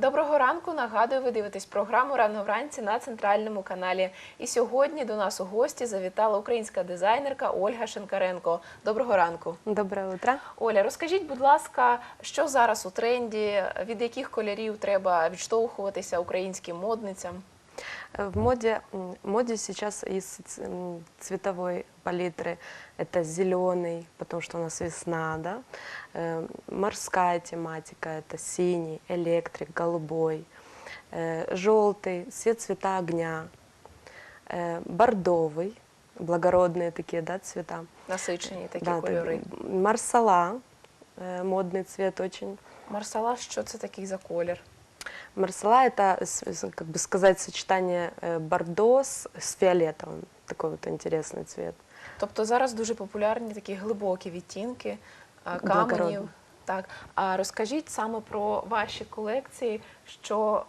Доброго ранку. Нагадую, ви дивитесь програму Рано вранці на центральному каналі. І сьогодні до нас у гості завітала українська дизайнерка Ольга Шенкаренко. Доброго ранку. Доброе утро. Оля, розкажіть, будь ласка, що зараз у тренді, від яких кольорів треба відштовхуватися українським модницям? Э, В моде, м, в моде сейчас из цветовой палитры это зеленый, потому что у нас весна, да, Э, морская тематика это синий, электрик, голубой, э, желтый, все цвета огня, э, бордовый, благородные такие, да, цвета. Насичені такі Да, так, кольори. м, Марсала, э, модный цвет очень. Марсала, що це такий за колір? Марсала это, с- с- как бы сказать, сочетание э, бордо с, с фиолетовым. Такой вот интересный цвет. Тобто зараз дуже популярні такі глибокі відтінки а, Благородні. каменів. Так, а розкажіть саме про ваші колекції, що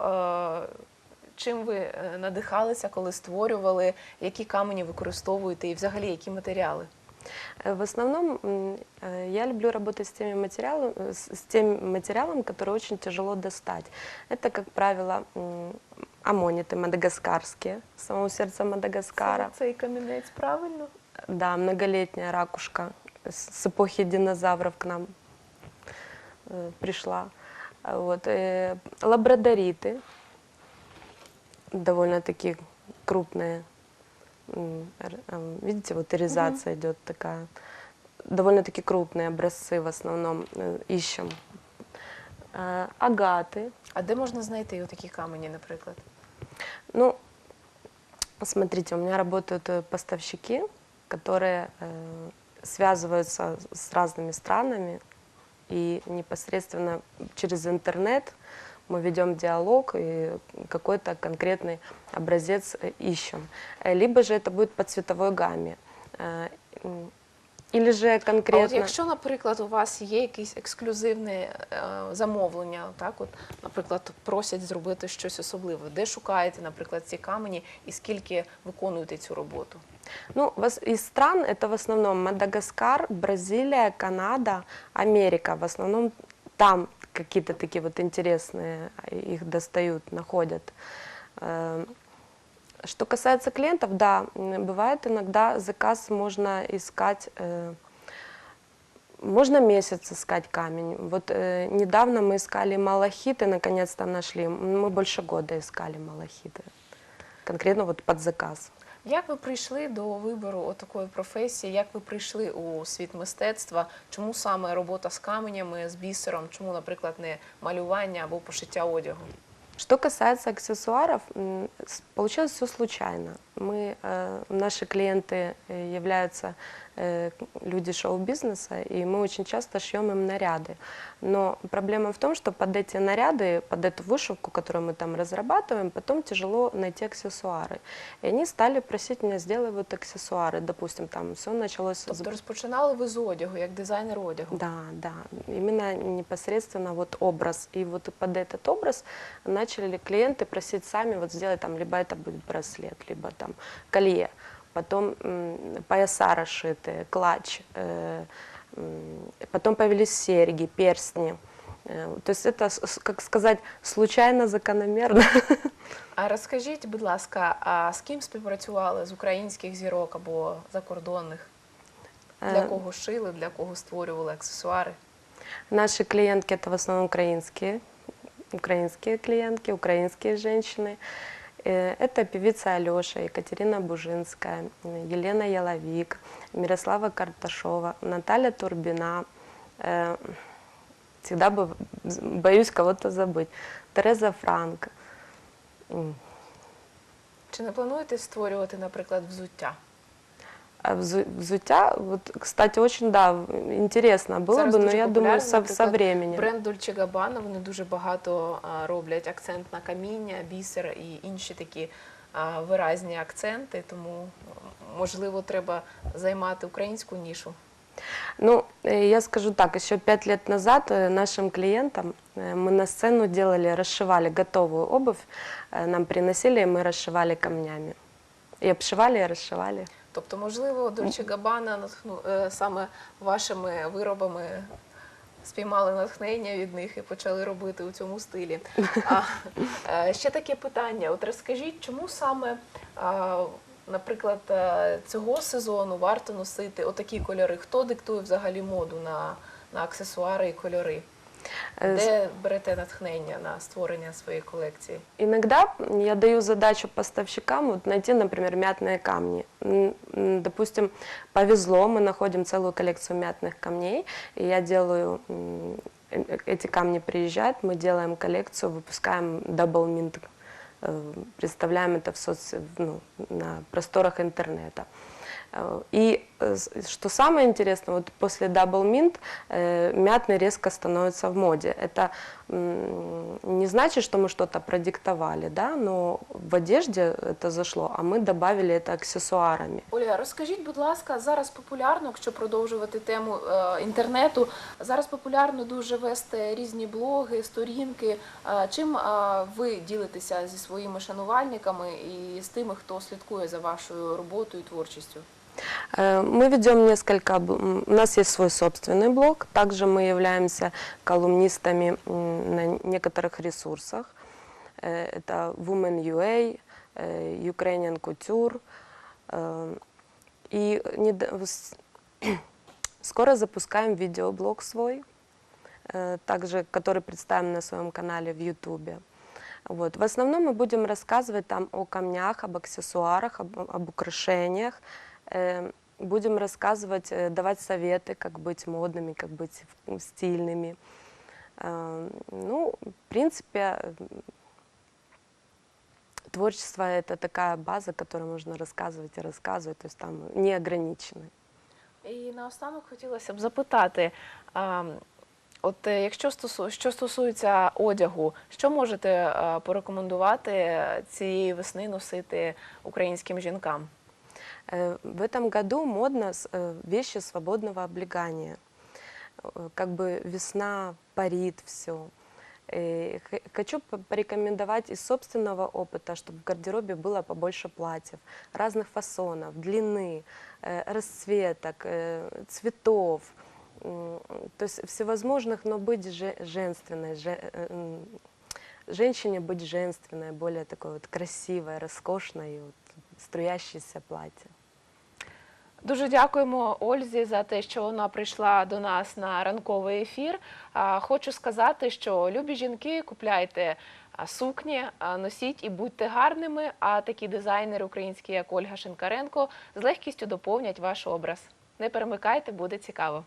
е, чим ви е, надихалися, коли створювали, які камені використовуєте і взагалі які матеріали? Э, В основном м, э, я люблю работать с теми материалами, э, с с тем материалом, который очень тяжело достать. Это, как правило, м, аммониты мадагаскарские, самого сердца Мадагаскара. Це цей камінець правильно? Да, многолетняя ракушка с с эпохи динозавров к нам э, пришла. А Вот, э, лабрадориты, довольно-таки крупные. М, р- эм, Видите, вот иризация идет такая. Довольно-таки крупные образцы в основном э, ищем. Э, Агаты. А де можна знайти такі камені, наприклад? Ну, смотрите, у меня работают э, поставщики, которые э, связываются с разными странами, и непосредственно через интернет мы ведем диалог и какой-то конкретный образец э, ищем. Э, Либо же это будет по цветовой гамме. Э, м, Или же А от конкретно... якщо, наприклад, у вас є якесь ексклюзивне е, замовлення, так от, наприклад, просять зробити щось особливе, де шукаєте, наприклад, ці камені і скільки виконуєте цю роботу? Ну, вас- из стран это в основном Мадагаскар, Бразилия, Канада, Америка. В основном там какие-то такие вот интересные их достают, находят. Э, Что касается клиентов, да, м, бывает иногда заказ можно искать, э, можно месяц искать камень. Вот э, недавно мы искали малахиты, наконец-то нашли. Мы больше года искали малахиты. Конкретно вот под заказ. Як ви прийшли до вибору такої професії? Як ви прийшли у світ мистецтва? Чому саме робота з каменями, з бісером? Чому, наприклад, не малювання або пошиття одягу? Что касается аксессуаров, м, с- получилось все случайно. Мы, э, наши клиенты э, являются э, люди шоу-бизнеса, и мы очень часто шьем им наряды. Но проблема в том, что под эти наряды, под эту вышивку, которую мы там разрабатываем, потом тяжело найти аксессуары. И они стали просить меня, сделай вот аксессуары. Допустим, там все началось с Тобто розпочинали ви з одягу, як дизайнер одягу? да, да, именно непосредственно вот образ. И вот под этот образ начали клиенты просить сами, вот сделай там, либо это будет браслет, либо там колье, потом м, пояса расшитые, клатч, э, м, потом появились серьги, перстни. Э, То есть это, с- с- как сказать, случайно, закономерно. А розкажіть, будь ласка, а з ким співпрацювали з українських зірок або закордонних? Для Э, кого шили, для кого створювали аксесуари? Наши клиентки это в основном украинские, украинские клиентки, украинские женщины. Э, Это певица Алеша, Екатерина Бужинская, э, Елена Яловик, Мирослава Карташова, Наталья Турбина. Э, Всегда бы- боюсь кого-то забыть. Тереза Франк. М. Чи не плануєте створювати, наприклад, взуття? А взу- взуття, вот, кстати, очень, да, интересно было Зараз бы, но дуже я думаю, популярно, со, со наприклад, временем. Бренд Dolce Gabbana, вони дуже багато а, роблять акцент на каміння, бісер і інші такі а, виразні акценти, тому м, можливо треба займати українську нішу. Ну, э, я скажу так, еще пять лет назад э, нашим клиентам э, мы на сцену делали, расшивали готовую обувь, э, нам приносили, и мы расшивали камнями. И обшивали, и расшивали. Тобто, можливо, Dolce Gabbana натхну е, саме вашими виробами спіймали натхнення від них і почали робити у цьому стилі. А, е, ще таке питання: от розкажіть, чому саме, наприклад, е, цього сезону варто носити отакі кольори? Хто диктує взагалі моду на, на аксесуари і кольори? Э, с- Де берете натхнення на створення своєї колекції? Иногда я даю задачу поставщикам вот найти, например, мятные камни. М, м, Допустим, повезло, мы находим целую коллекцию мятных камней, и я делаю, м, э, эти камни приезжают, мы делаем коллекцию, выпускаем double mint, э, представляем это в соц, ну, на просторах интернета. Э, И э, с- что самое интересное, вот после Double Mint э, мятный резко становится в моде. Это м, не значит, что мы что-то продиктовали, да, но в одежде это зашло, а мы добавили это аксессуарами. Ольга, розкажіть, будь ласка, зараз популярно, якщо продовжувати тему е, інтернету, зараз популярно дуже вести різні блоги, сторінки. Е, чим е, ви ділитеся зі своїми шанувальниками і з тими, хто слідкує за вашою роботою і творчістю? Э, Мы ведем несколько, бл- м, у нас есть свой собственный блог, также мы являемся колумнистами м, на некоторых ресурсах. Э, Это Women.ua, э, Ukrainian Couture. э, И недо- с- скоро запускаем видеоблог свой, э, также который представим на своем канале в YouTube. Вот. В основном мы будем рассказывать там о камнях, об аксессуарах, об, об украшениях. Э, Будем рассказывать, э, давать советы, как быть модными, как быть в- стильными. Э, Ну, в принципе, э, творчество это такая база, которую можно рассказывать и рассказывать, то есть там не ограничены. І наостанок хотілося б запитати. а, От е, якщо стосу, що стосується одягу, що можете е, порекомендувати цієї весни носити українським жінкам? Э, В этом году модно э, вещи свободного облегания. Э, Как бы весна парит все. Хочу по- порекомендовать из собственного опыта, чтобы в гардеробе было побольше платьев разных фасонов, длины, расцветок, цветов. То есть всевозможных, но быть же- женственной, женщине быть женственной, более такой вот красивой, роскошной, вот, струящееся платье. Дуже дякуємо Ользі за те, що вона прийшла до нас на ранковий ефір. Хочу сказати, що любі жінки, купляйте сукні, носіть і будьте гарними. А такі дизайнери українські, як Ольга Шинкаренко, з легкістю доповнять ваш образ. Не перемикайте, буде цікаво.